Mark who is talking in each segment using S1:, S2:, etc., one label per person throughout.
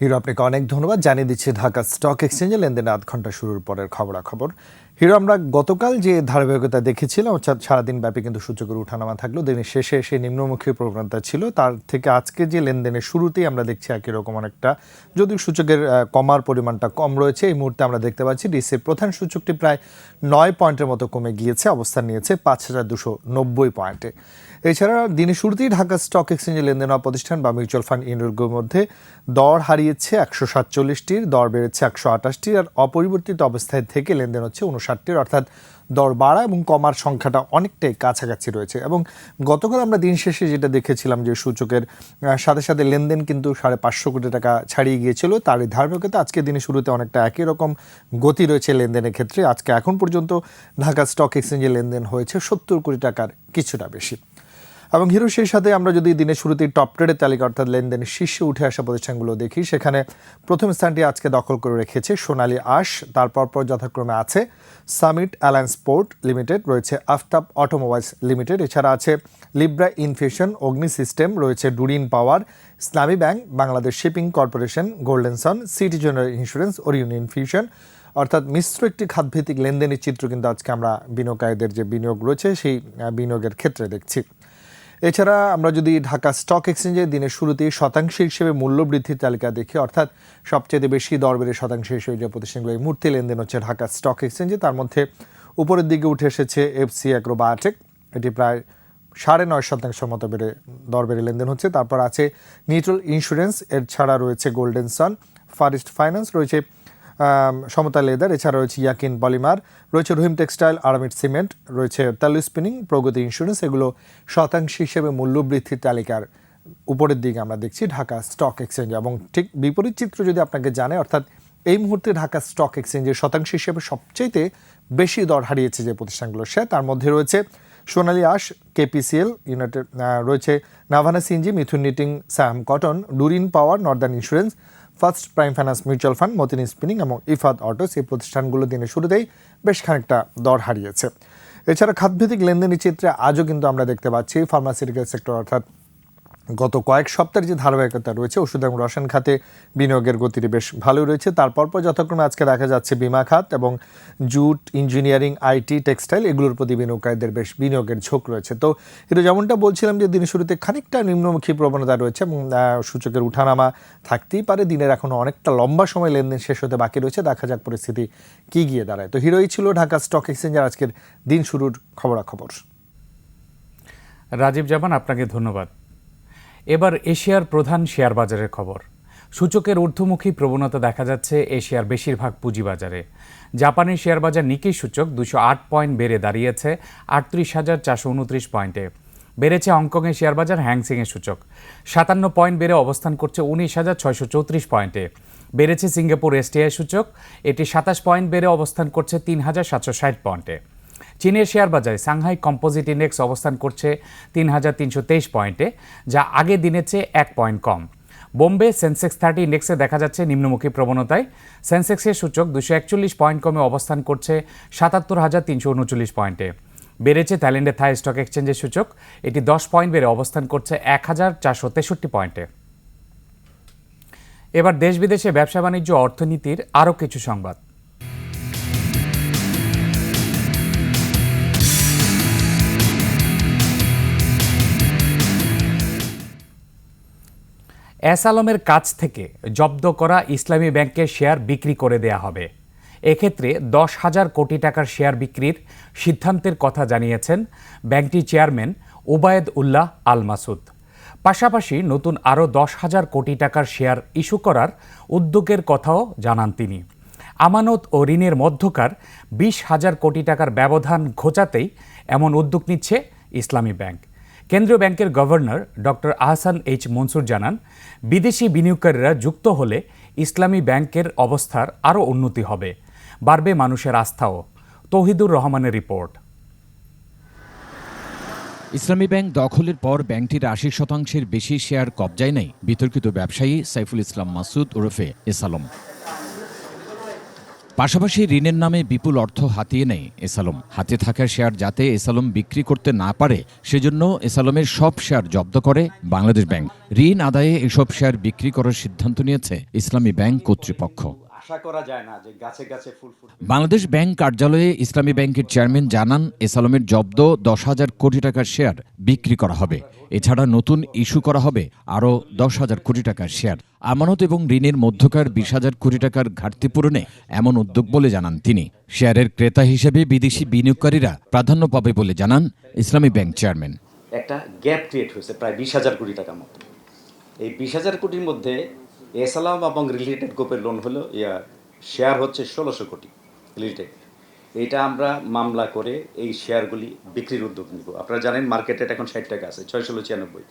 S1: Hero, আপনাকে অনেক ধন্যবাদ। জানিয়ে দিচ্ছে ঢাকা স্টক এক্সচেঞ্জে লেনদেন আধ ঘণ্টা শুরুর পরের খবরাখবর। হিরো, আমরা গতকাল যে ধারাবাহিকতা দেখেছিলাম, অর্থাৎ সারাদিন ব্যাপী কিন্তু সূচকের উঠানামা থাকল, দিনের শেষে এসে নিম্নমুখী প্রবণতা ছিল। তার থেকে আজকে যে লেনদেনের শুরুতেই আমরা দেখছি একই রকম অনেকটা, যদিও সূচকের কমার পরিমাণটা কম রয়েছে, এই মুহূর্তে আমরা দেখতে পাচ্ছি ডিসির প্রধান সূচকটি প্রায় নয় পয়েন্টের মতো কমে গিয়েছে, অবস্থান নিয়েছে পাঁচ হাজার দুশো নব্বই পয়েন্টে। এছাড়া দিনের শুরুতেই ঢাকা স্টক এক্সচেঞ্জে লেনদেন হওয়া প্রতিষ্ঠান বা মিউচুয়াল ফান্ড ইন্ডোরগুলোর মধ্যে দর হারিয়েছে একশো সাতচল্লিশটির, দর বেড়েছে একশো আটাশটির আর অপরিবর্তিত অবস্থায় থেকে লেনদেন হচ্ছে উনষাটটির অর্থাৎ দর বাড়া এবং কমার সংখ্যাটা অনেকটাই কাছাকাছি রয়েছে। এবং গতকাল আমরা দিন শেষে যেটা দেখেছিলাম যে সূচকের সাথে সাথে লেনদেন কিন্তু সাড়ে পাঁচশো কোটি টাকা ছাড়িয়ে গিয়েছিল। তার এই ধারাবাহিকতা আজকে দিনের শুরুতে অনেকটা একই রকম গতি রয়েছে লেনদেনের ক্ষেত্রে। আজকে এখন পর্যন্ত ঢাকা স্টক এক্সচেঞ্জে লেনদেন হয়েছে সত্তর কোটি টাকার কিছুটা বেশি। এবং হিরো সেই সাথে আমরা যদি দিনের শুরুতেই টপ ট্রেডের তালিকা অর্থাৎ লেনদেনের শীর্ষে উঠে আসা প্রতিষ্ঠানগুলো দেখি, সেখানে প্রথম স্থানটি আজকে দখল করে রেখেছে সোনালী আশ। তারপর পর যথাক্রমে আছে সামিট অ্যালায়েন্স পোর্ট লিমিটেড রয়েছে আফতাব অটোমোবাইলস লিমিটেড এছাড়া আছে লিব্রা ইনফিউশন অগ্নি সিস্টেম, রয়েছে Doreen power Islami bank Bangladesh shipping corporation golden son city general insurance Orion infusion অর্থাৎ মিশ্র একটি খাতভিত্তিক লেনদেনের চিত্র কিন্তু আজকে আমরা বিনিয়োগকারীদের যে বিনিয়োগ রয়েছে, সেই বিনিয়োগের ক্ষেত্রে দেখছি। এছাড়া আমরা যদি ঢাকা স্টক এক্সচেঞ্জে দিনের শুরুতেই শতাংশ হিসেবে মূল্য বৃদ্ধির তালিকা দেখি, অর্থাৎ সবচেয়ে বেশি দর বেড়ে শতাংশ হিসেবে যে প্রতিষ্ঠানগুলো, এই মুহূর্তে লেনদেন হচ্ছে ঢাকা স্টক এক্সচেঞ্জে। তার মধ্যে উপরের দিকে উঠে এসেছে এফসি অ্যাগ্রো বায়োটেক এটি প্রায় সাড়ে নয় শতাংশের মতো বেড়ে, দর বেড়ে লেনদেন হচ্ছে। তারপর আছে নিউট্রাল ইন্স্যুরেন্স, এর ছাড়া রয়েছে গোল্ডেন সান। ফারিস্ট ফাইন্যান্স রয়েছে সমতা লেদার, এছাড়া রয়েছে ইয়াকিন পলিমার, রয়েছে রহিম টেক্সটাইল, আরামিড সিমেন্ট, রয়েছে তালু স্পিনিং, প্রগতি ইন্স্যুরেন্স এগুলো শতাংশ হিসেবে মূল্যবৃদ্ধির তালিকার উপরের দিকে আমরা দেখছি ঢাকা স্টক এক্সচেঞ্জ এবং ঠিক বিপরীত চিত্র যদি আপনাকে জানে অর্থাৎ এই মুহূর্তে ঢাকা স্টক এক্সচেঞ্জের শতাংশ হিসেবে সবচেয়ে বেশি দর হারিয়েছে যে প্রতিষ্ঠানগুলো সে তার মধ্যে রয়েছে সোনালী আশ, কেপিসিএল, ইউনাইটেড রয়েছে Navana CNG Mithun knitting Sam cotton, Doreen power, northern insurance first prime finance mutual fund, Matin spinning এবং ইফাদ অটোস এই প্রতিষ্ঠানগুলো দিনের শুরুতেই বেশ খানিকটা দর হারিয়েছে। এছাড়া খাতভিত্তিক লেনদেনের চিত্রে আজও কিন্তু আমরা দেখতে পাচ্ছি ফার্মাসিউটিক্যাল সেক্টর অর্থাৎ গত কয়েক সপ্তাহের যে ধারাবাহিকতা রয়েছে, ওষুধ এবং রসায়ন খাতে বিনিয়োগের গতিটি বেশ ভালোই রয়েছে। তারপর পর যথাক্রমে আজকে দেখা যাচ্ছে বিমা খাত এবং জুট ইঞ্জিনিয়ারিং, আইটি, টেক্সটাইল এগুলোর প্রতি বিনিয়োগকারীদের বেশ বিনিয়োগের ঝোঁক রয়েছে। তো এটা যেমনটা বলছিলাম যে দিনের শুরুতে খানিকটা নিম্নমুখী প্রবণতা রয়েছে এবং সূচকের উঠানামা থাকতেই পারে। দিনের এখনও অনেকটা লম্বা সময় লেনদেন শেষ হতে বাকি রয়েছে। দেখা যাক পরিস্থিতি কি গিয়ে দাঁড়ায়। তো হিরোই ছিল ঢাকা স্টক এক্সচেঞ্জের আজকের দিন শুরুর খবরাখবর।
S2: রাজীব জামান, আপনাকে ধন্যবাদ। এবার এশিয়ার প্রধান শেয়ার বাজারের খবর। সূচকের ঊর্ধ্বমুখী প্রবণতা দেখা যাচ্ছে এশিয়ার বেশিরভাগ পুঁজিবাজারে। জাপানের শেয়ার বাজার নিকি সূচক দুশো আট পয়েন্ট বেড়ে দাঁড়িয়েছে আটত্রিশ হাজার চারশো উনত্রিশ পয়েন্টে। বেড়েছে হংকংয়ের শেয়ার বাজার হ্যাংসিংয়ের সূচক। সাতান্ন পয়েন্ট বেড়ে অবস্থান করছে উনিশ হাজার ছয়শো চৌত্রিশ পয়েন্টে। বেড়েছে সিঙ্গাপুর এসটিআই সূচক, এটি সাতাশ পয়েন্ট বেড়ে অবস্থান করছে তিন হাজার সাতশো ষাট পয়েন্টে। চীনের শেয়ার বাজারে সাংহাই কম্পোজিট ইন্ডেক্স অবস্থান করছে তিন হাজার তিনশো তেইশ পয়েন্টে, যা আগে দিনের চেয়ে এক পয়েন্ট কম। বোম্বে সেন্সেক্স থার্টি ইন্ডেক্সে দেখা যাচ্ছে নিম্নমুখী প্রবণতায়। সেন্সেক্সের সূচক দুশো একচল্লিশ পয়েন্ট কমে অবস্থান করছে সাতাত্তর হাজার তিনশো উনচল্লিশ পয়েন্টে। বেড়েছে থাইল্যান্ডের থাই স্টক এক্সচেঞ্জের সূচক, এটি দশ পয়েন্ট বেড়ে অবস্থান করছে এক হাজার চারশো তেষট্টি পয়েন্টে। এবার দেশ বিদেশে ব্যবসা বাণিজ্য অর্থনীতির আরও কিছু সংবাদ। এস আলমের কাছ থেকে জব্দ করা ইসলামী ব্যাংকের শেয়ার বিক্রি করে দেয়া হবে। এক্ষেত্রে দশ হাজার কোটি টাকার শেয়ার বিক্রির সিদ্ধান্তের কথা জানিয়েছেন ব্যাংকটির চেয়ারম্যান ওবায়দ উল্লাহ আল মাসুদ পাশাপাশি নতুন আরও দশ হাজার কোটি টাকার শেয়ার ইস্যু করার উদ্যোগের কথাও জানান তিনি। আমানত ও ঋণের মধ্যকার বিশ হাজার কোটি টাকার ব্যবধান ঘোচাতেই এমন উদ্যোগ নিচ্ছে ইসলামী ব্যাংক। কেন্দ্রীয় ব্যাংকের governor doctor Ahsan H Mansur জানান, বিদেশি বিনিয়োগকারীরা যুক্ত হলে ইসলামী ব্যাংকের অবস্থার আরও উন্নতি হবে। বাড়বে মানুষের আস্থাও। তৌহিদুর রহমানের রিপোর্ট।
S3: ইসলামী ব্যাংক দখলের পর ব্যাংকটির আশি শতাংশের বেশি শেয়ার কবজায় নেই বিতর্কিত ব্যবসায়ী সাইফুল ইসলাম মাসুদ ওরফে এসালম। পাশাপাশি ঋণের নামে বিপুল অর্থ হাতিয়ে নেয় এসালম। হাতে থাকা শেয়ার যাতে এসালম বিক্রি করতে না পারে, সেজন্য এসালমের সব শেয়ার জব্দ করে বাংলাদেশ ব্যাংক। ঋণ আদায়ে এসব শেয়ার বিক্রি করার সিদ্ধান্ত নিয়েছে ইসলামী ব্যাংক কর্তৃপক্ষ।
S4: আশা করা যায় না যে গাছে গাছে ফুল
S3: বাংলাদেশ ব্যাংক কার্যালয়ে ইসলামী ব্যাংকের চেয়ারম্যান জানান এসালমের জব্দ দশ হাজার কোটি টাকার শেয়ার বিক্রি করা হবে। এছাড়া নতুন ইস্যু করা হবে আরও দশ হাজার কোটি টাকার শেয়ার। আমানত এবং ঋণের মধ্যকার বিশ হাজার কোটি টাকার ঘাটতি পূরণে এমন উদ্যোগ বলে জানান তিনি। শেয়ারের ক্রেতা হিসেবে বিদেশি বিনিয়োগকারীরা প্রাধান্য পাবে বলে জানান ইসলামী ব্যাংক চেয়ারম্যান।
S4: একটা গ্যাপ ক্রিয়েট হয়েছে প্রায় বিশ হাজার কোটি টাকার মতো এই বিশ হাজার কোটির মধ্যে এসালাম এবং রিলেটেড গ্রুপের লোন হলো ইয়া শেয়ার হচ্ছে ষোলোশো কোটি রিলেটেড এইটা আমরা মামলা করে এই শেয়ারগুলি বিক্রির উদ্যোগ নিব। আপনারা জানেন মার্কেটে এখন ষাট টাকা আছে ছয় ষোলো ছিয়ানব্বই।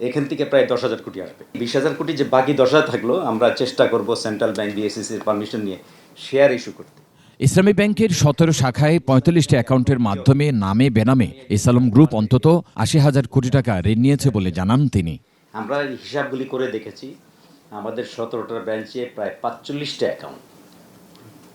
S4: এখান থেকে প্রায় দশ হাজার কোটি আসবে। বিশ হাজার কোটি যে বাকি দশ হাজার থাকল আমরা চেষ্টা করব সেন্ট্রাল ব্যাংক বিএসসিসির পারমিশন নিয়ে শেয়ার ইস্যু করতে।
S3: ইসলামী ব্যাংকের সতেরো শাখায় পঁয়তাল্লিশটি অ্যাকাউন্টের মাধ্যমে নামে বেনামে ইসলাম গ্রুপ অন্তত আশি হাজার কোটি টাকা ঋণ নিয়েছে বলে জানান তিনি।
S4: আমরা হিসাবগুলি করে দেখেছি আমাদের সতেরোটা ব্রাঞ্চে প্রায় পাঁচচল্লিশটা অ্যাকাউন্ট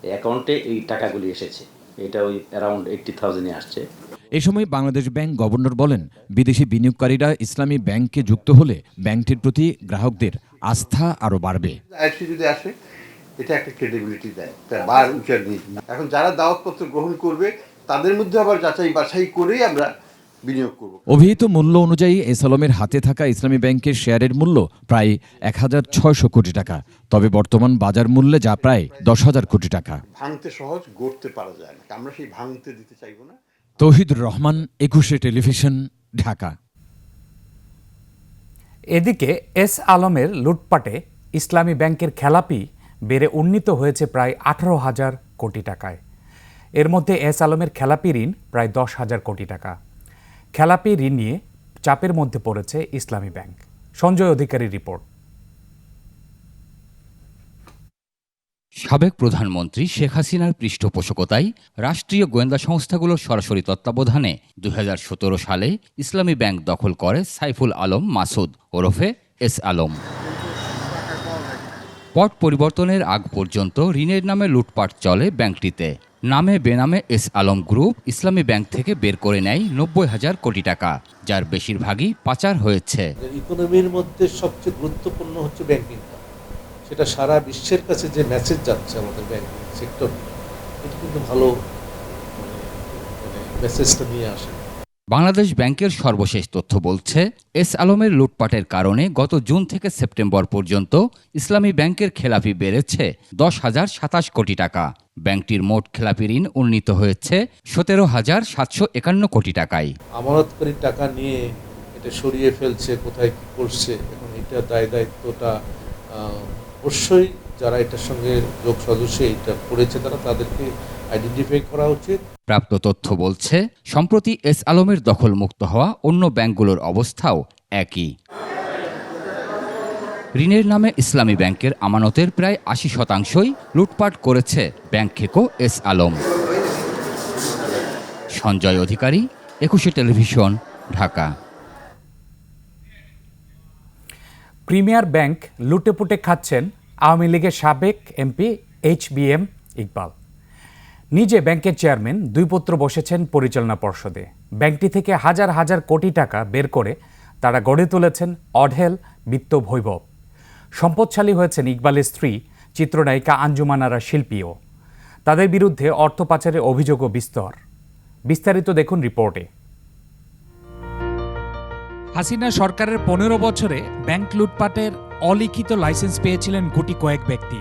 S4: অ্যাকাউন্টে এই টাকাগুলি এসেছে। এটা ওই অ্যারাউন্ড এইট্টি থাউজেন্ডে আসছে।
S3: এ সময় বাংলাদেশ ব্যাংক গভর্নর বলেন বিদেশি বিনিয়োগকারীরা ইসলামী ব্যাংকে যুক্ত হলে ব্যাংকটির প্রতি গ্রাহকদের আস্থা আরও বাড়বে।
S5: যদি আসে এটা একটা ক্রেডিবিলিটি দেয়। তার বার এখন যারা দাওয়াতপত্র গ্রহণ করবে তাদের মধ্যে আবার যাচাই বাছাই করেই আমরা বিনিয়োগ করব।
S3: অভিহিত মূল্য অনুযায়ী এসালমের হাতে থাকা ইসলামী ব্যাংকের শেয়ারের মূল্য প্রায় এক হাজার ছয়শো কোটি টাকা। তবে বর্তমান বাজার মূল্যে যা প্রায় দশ হাজার কোটি টাকা।
S5: ভাঙতে সহজ গড়তে পারা যায় না। আমরা সেই ভাঙতে দিতে চাইব না।
S3: তৌহিদুর রহমান একুশে টেলিভিশন ঢাকা।
S2: এদিকে এস আলমের লুটপাটে ইসলামী ব্যাংকের খেলাপি বেড়ে উন্নীত হয়েছে প্রায় আঠারো হাজার কোটি টাকায়। এর মধ্যে এস আলমের খেলাপি ঋণ প্রায় দশ হাজার কোটি টাকা। খেলাপি ঋণ নিয়ে চাপের মধ্যে পড়েছে ইসলামী ব্যাংক। সঞ্জয় অধিকারীর রিপোর্ট।
S6: সাবেক প্রধানমন্ত্রী শেখ হাসিনার পৃষ্ঠপোষকতায় রাষ্ট্রীয় গোয়েন্দা সংস্থাগুলোর সরাসরি তত্ত্বাবধানে দু হাজার সতেরো সালে ইসলামী ব্যাংক দখল করে সাইফুল আলম, মাসুদ ওরফে এস আলম। পট পরিবর্তনের আগ পর্যন্ত ঋণের নামে লুটপাট চলে ব্যাংকটিতে। নামে বেনামে S Alam group Islami bank থেকে বের করে নেয় নব্বই হাজার কোটি টাকা যার বেশিরভাগই পাচার হয়েছে।
S7: ইকোনমির মধ্যে সবচেয়ে গুরুত্বপূর্ণ হচ্ছে ব্যাংকিংটা সেটা সারা বিশ্বের কাছে যে মেসেজ যাচ্ছে আমাদের ব্যাংকিং সেক্টর এটা কিন্তু ভালো মানে মেসেজটা নিয়ে আসে।
S6: বাংলাদেশ ব্যাংকের সর্বশেষ তথ্য বলছে এস আলমের লুটপাটের কারণে গত জুন থেকে সেপ্টেম্বর পর্যন্ত ইসলামী ব্যাংকের খেলাপি বেড়েছে দশ হাজার সাতাশ কোটি টাকা। ব্যাংকটির মোট খেলাপি ঋণ উন্নীত হয়েছে সতেরো হাজার সাতশো একান্ন কোটি টাকায়।
S7: আমানতকারী টাকা নিয়ে এটা সরিয়ে ফেলছে কোথায় কি করছে এখন এটা দায় দায়িত্বটা অবশ্যই যারা এটার সঙ্গে যোগ সদস্য এটা করেছে তারা তাদেরকে আইডেন্টিফাই করা উচিত।
S6: প্রাপ্ত তথ্য বলছে সম্প্রতি এস আলমের দখলমুক্ত হওয়া অন্য ব্যাংকগুলোর অবস্থাও একই। ঋণের নামে ইসলামী ব্যাংকের আমানতের প্রায় আশি শতাংশই লুটপাট করেছে bank খেকো S Alam. Sanjay Adhikari, Ekushey television, Dhaka.
S2: Premier bank লুটেপুটে খাচ্ছেন আওয়ামী লীগের সাবেক MP H B M Iqbal. নিজে ব্যাংকের চেয়ারম্যান, দুই পুত্র বসেছেন পরিচালনা পর্ষদে। ব্যাংকটি থেকে হাজার হাজার কোটি টাকা বের করে তারা গড়ে তুলেছেন অঢেল বিত্ত বৈভব সম্পদশালী হয়েছেন ইকবালের স্ত্রী, চিত্রনায়িকা আঞ্জুমানারা শিল্পীও। তাদের বিরুদ্ধে অর্থ পাচারের অভিযোগও বিস্তর। বিস্তারিত দেখুন রিপোর্টে।
S8: হাসিনা সরকারের পনেরো বছরে ব্যাংক লুটপাটের অলিখিত লাইসেন্স পেয়েছিলেন গুটি কয়েক ব্যক্তি।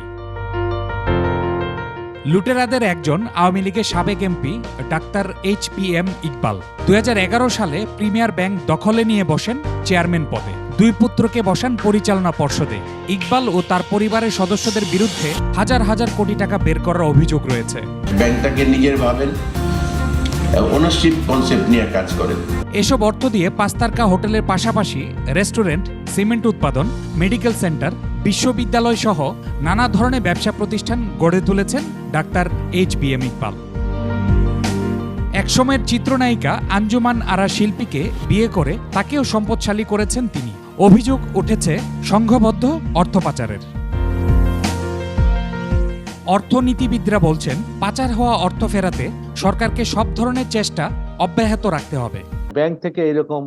S8: লুটেরাদের একজন আওয়ামী লীগের সাবেক MP, doctor H P M Iqbal. দু হাজার এগারো সালে প্রিমিয়ার ব্যাংক দখলে নিয়ে বসেন চেয়ারম্যান পদে। দুই পুত্রকে বসান পরিচালনা পর্ষদে। ইকবাল ও তার পরিবারের সদস্যদের বিরুদ্ধে হাজার হাজার কোটি টাকা বের করার অভিযোগ রয়েছে।
S9: ব্যাংকটাকে নিজের ভাবেন ওনারশিপ কনসেপ্ট নিয়ে কাজ করেন।
S8: এসব অর্থ দিয়ে পাঁচতারকা হোটেলের পাশাপাশি রেস্টুরেন্ট সিমেন্ট উৎপাদন মেডিকেল সেন্টার বিশ্ববিদ্যালয় সহ নানা ধরনের ব্যবসা প্রতিষ্ঠান গড়ে তুলেছেন doctor H B M Iqbal. একসময়ের চিত্রনায়িকা আঞ্জুমান আরা শিল্পীকে বিয়ে করে তাকেও সম্পদশালী করেছেন তিনি। অভিযোগ উঠেছে সংঘবদ্ধ অর্থ পাচারের। অর্থনীতিবিদরা বলছেন, পাচার হওয়া অর্থ ফেরাতে সরকারকে সব ধরনের চেষ্টা অব্যাহত রাখতে হবে।
S7: ব্যাংক থেকে এরকম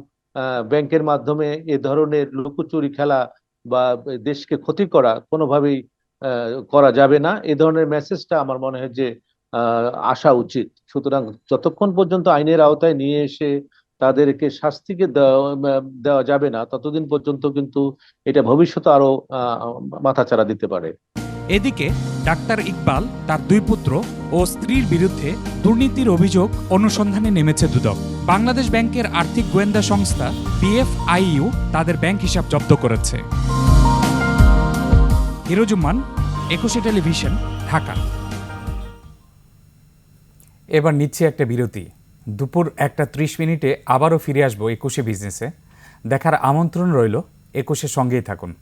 S7: ব্যাংকের মাধ্যমে এ ধরনের লুকোচুরি খেলা বা দেশকে ক্ষতি করা কোনোভাবেই করা যাবে না। এ ধরনের মেসেজটা আমার মনে হয় যে আসা উচিত। সুতরাং যতক্ষণ পর্যন্ত আইনের আওতায় নিয়ে এসে তাদেরকে শাস্তিকে দেওয়া দেওয়া যাবে না ততদিন পর্যন্ত কিন্তু এটা ভবিষ্যতে আরও আহ, মাথাচাড়া দিতে পারে।
S8: এদিকে ডাক্তার ইকবাল তার দুই পুত্র ও স্ত্রীর বিরুদ্ধে দুর্নীতির অভিযোগ অনুসন্ধানে নেমেছে দুদক। বাংলাদেশ ব্যাংকের আর্থিক গোয়েন্দা সংস্থা বিএফআইইউ তাদের ব্যাংক হিসাব জব্দ করেছে। হিরোজুম্মান একুশে টেলিভিশন ঢাকা।
S2: এবার নিচ্ছে একটা বিরতি। দুপুর একটা ত্রিশ মিনিটে আবারও ফিরে আসব একুশে বিজনেসে। দেখার আমন্ত্রণ রইল একুশের সঙ্গেই থাকুন।